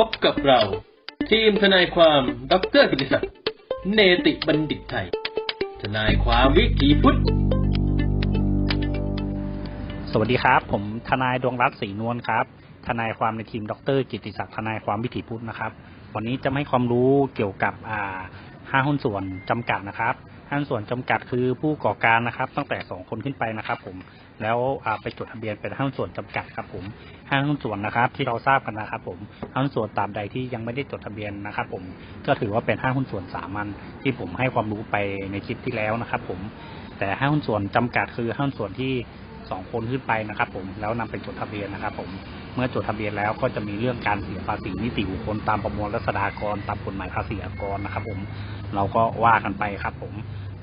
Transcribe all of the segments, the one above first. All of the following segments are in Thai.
พบกับเรา ทีมทนายความดรกิติศักดิ์เนติบัณฑิตไทย ทนายความวิถีพุทธ สวัสดีครับ ผมทนายดวงรัตน์ศรีนวลครับ ทนายความในทีมดรกิติศักดิ์ทนายความวิถีพุทธนะครับ วันนี้จะให้ความรู้เกี่ยวกับอ่าห้าหุ้นส่วนจำกัดนะครับ ห้างหุ้นส่วนจำกัดคือผู้ก่อการนะครับ ตั้งแต่สองคนขึ้นไปนะครับ ผมแล้วไปจดทะเบียนเป็นห้างส่วนจำกัดครับ ผมห้างส่วนนะครับ ที่เราทราบกันนะครับ ผมห้างส่วนตามใดที่ยังไม่ได้จดทะเบียนนะครับ ผมก็ถือว่าเป็นห้างหุ้นส่วนสามัญที่ผมให้ความรู้ไปในคลิปที่แล้วนะครับ ผมแต่ห้างหุ้นส่วนจำกัดคือห้างส่วนที่ สองคนขึ้นไปนะครับ ผมแล้วนำไปจดทะเบียนนะครับ ผมเมื่อจดทะเบียนแล้วก็จะมีเรื่องการเสียภาษีนิติบุคคลตามประมวลรัษฎากรตามกฎหมายภาษีอากรนะครับ ผมเราก็ว่ากันไปครับ ผม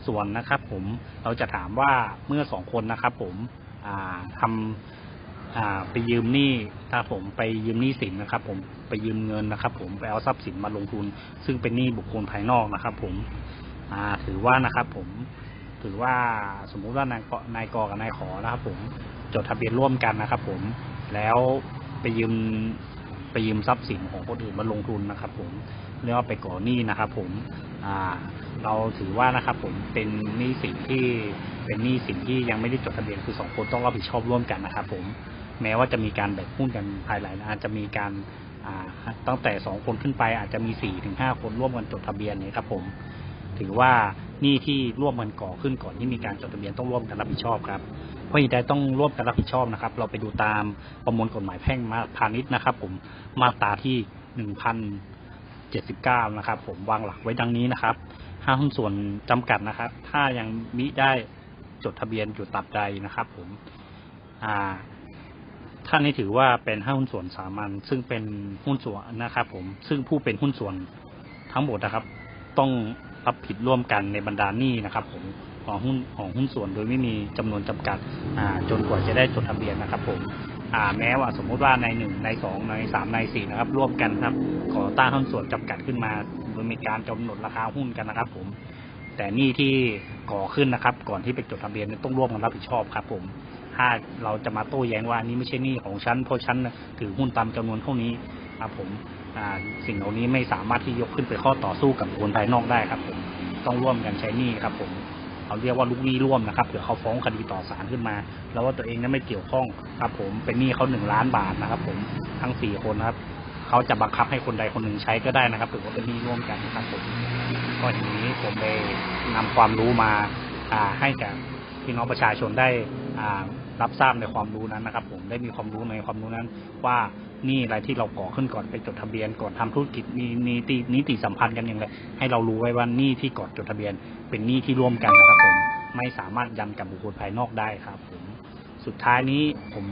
ส่วนนะครับ ผมเราจะถามว่าเมื่อสองคนนะครับ ผมทำอ่าไปยืมหนี้ถ้าผมไปยืมหนี้สินนะครับ ผมไปยืมเงินนะครับ ผมไปเอาทรัพย์สินมาลงทุน ซึ่งเป็นหนี้บุคคลภายนอกนะครับ ผมถือว่านะครับ ผม ถือว่าสมมุติว่านายกนายกกับนายขอนะครับผมจดทะเบียนร่วมกันนะครับผมแล้วไปยืมไปยืมทรัพย์สินของคนอื่นมาลงทุนนะครับ ผมเรียกว่าไปก่อหนี้นะครับ ผมอ่าเราถือว่านะครับ ผมเป็นหนี้สินที่เป็นหนี้สินที่ยังไม่ได้จดทะเบียนคือสองคนต้องรับผิดชอบร่วมกันนะครับ ผมแม้ว่าจะมีการแบ่งหุ้นกันภายหลังอาจจะมีการอ่าตั้งแต่สองคนขึ้นไปอาจจะมีสี่ถึงห้าคนร่วมกันจดทะเบียนนี่ยครับ ผม ถือว่า หนี้ที่ร่วมกันก่อขึ้นก่อนที่มีการจดทะเบียนต้องร่วมกันรับผิดชอบครับเพราะเหตุใดต้องร่วมกันรับผิดชอบนะครับ เราไปดูตามประมวลกฎหมายแพ่งมาพาณิชย์นะครับ ผมมาตราที่หนึ่งพันเจ็ดสิบเก้านะครับ ผมวางหลักไว้ดังนี้นะครับห้าหุ้นส่วนจำกัดนะครับ ถ้ายังมิได้จดทะเบียนอยู่ตับใดนะครับ ผมอ่าท่านนี้ถือว่าเป็นห้าหุ้นส่วนสามัญซึ่งเป็นหุ้นส่วนนะครับ ผมซึ่งผู้เป็นหุ้นส่วนทั้งหมดนะครับ ต้อง รับผิดร่วมกันในบรรดาหนี้นะครับผมของหุ้นของหุ้นส่วนโดยไม่มีจำนวนจำกัดอ่าจนกว่าจะได้จดทะเบียนนะครับผมอ่าแม้ว่าสมมุติว่าในหนึ่งในสองในสามในสี่นะครับ ร่วมกันครับขอตั้งหุ้นส่วนจำกัดขึ้นมา โดยมีการกำหนดราคาหุ้นกันนะครับ ผม แต่หนี่ที่ก่อขึ้นนะครับ ก่อนที่ไปจดทะเบียนต้องร่วมกันรับผิดชอบครับ ผมถ้าเราจะมาโต้แย้งว่านี่ไม่ใช่หนี้ของฉันเพราะฉันถือหุ้นตามจำนวนเท่านี้ครับผม สิ่งเหล่านี้ไม่สามารถที่ยกขึ้นไปข้อต่อสู้กับคคลภายนอกได้ครับผมต้องร่วมกันใช้หนี้ครับผมเขาเรียกว่าลูกหนี้ร่วมนะครับเผื่อเขาฟ้องคดีต่อศาลขึ้นมา แล้วว่าตัวเองนั้นไม่เกี่ยวข้องครับ ผมเป็นหนี้เขาหนึ่งล้านบาทนะครับ ผมทั้งสี่คนครับเขาจะบังคับให้คนใดคนหนึ่งใช้ก็ได้นะครับถือว่าเป็นหนี้ร่วมกันนะครับผมก็ทีนี้ผมไปนำความรู้มาอ่าให้แก่พี่น้องประชาชนได้อ่า รับทราบในความรู้นั้นนะครับ ผมได้มีความรู้ในความรู้นั้น ว่านี่อะไรที่เราก่อขึ้นก่อนไปจดทะเบียน ก่อนทำธุรกิจมีนิตินิติสัมพันธ์กันอย่างไรให้เรารู้ไว้ว่านี่ที่ก่อนจดทะเบียน เป็นนี้ที่ร่วมกันนะครับ ผมไม่สามารถยันกับบุคคลภายนอกได้ครับ ผมสุดท้ายนี้ผม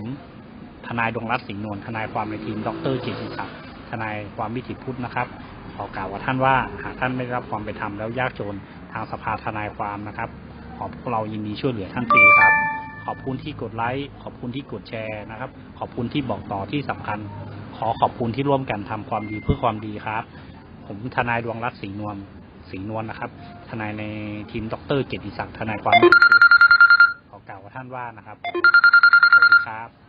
ทนายดวงรัตน์สิงห์นวลทนายความในทีมดรกิติศักดิ์ทนายความวิถีพุทธนะครับขอกล่าวว่าท่านว่าหากท่านไม่ได้รับความเป็นธรรมแล้วยากจนทางสภาทนายความนะครับ ขอพวกเรายินดีช่วยเหลือท่านฟรีครับ ขอบคุณที่กดไลค์ขอบคุณที่กดแชร์นะครับ ขอบคุณที่บอกต่อที่สำคัญ ขอขอบคุณที่ร่วมกันทำความดีเพื่อความดีครับ ผมทนายดวงรัตน์ศรีนวลศรีนวลนะครับ ทนายในทีมดรเกียรติศักดิ์ทนายความขอกล่าวท่านว่านะครับสวัสดีครับ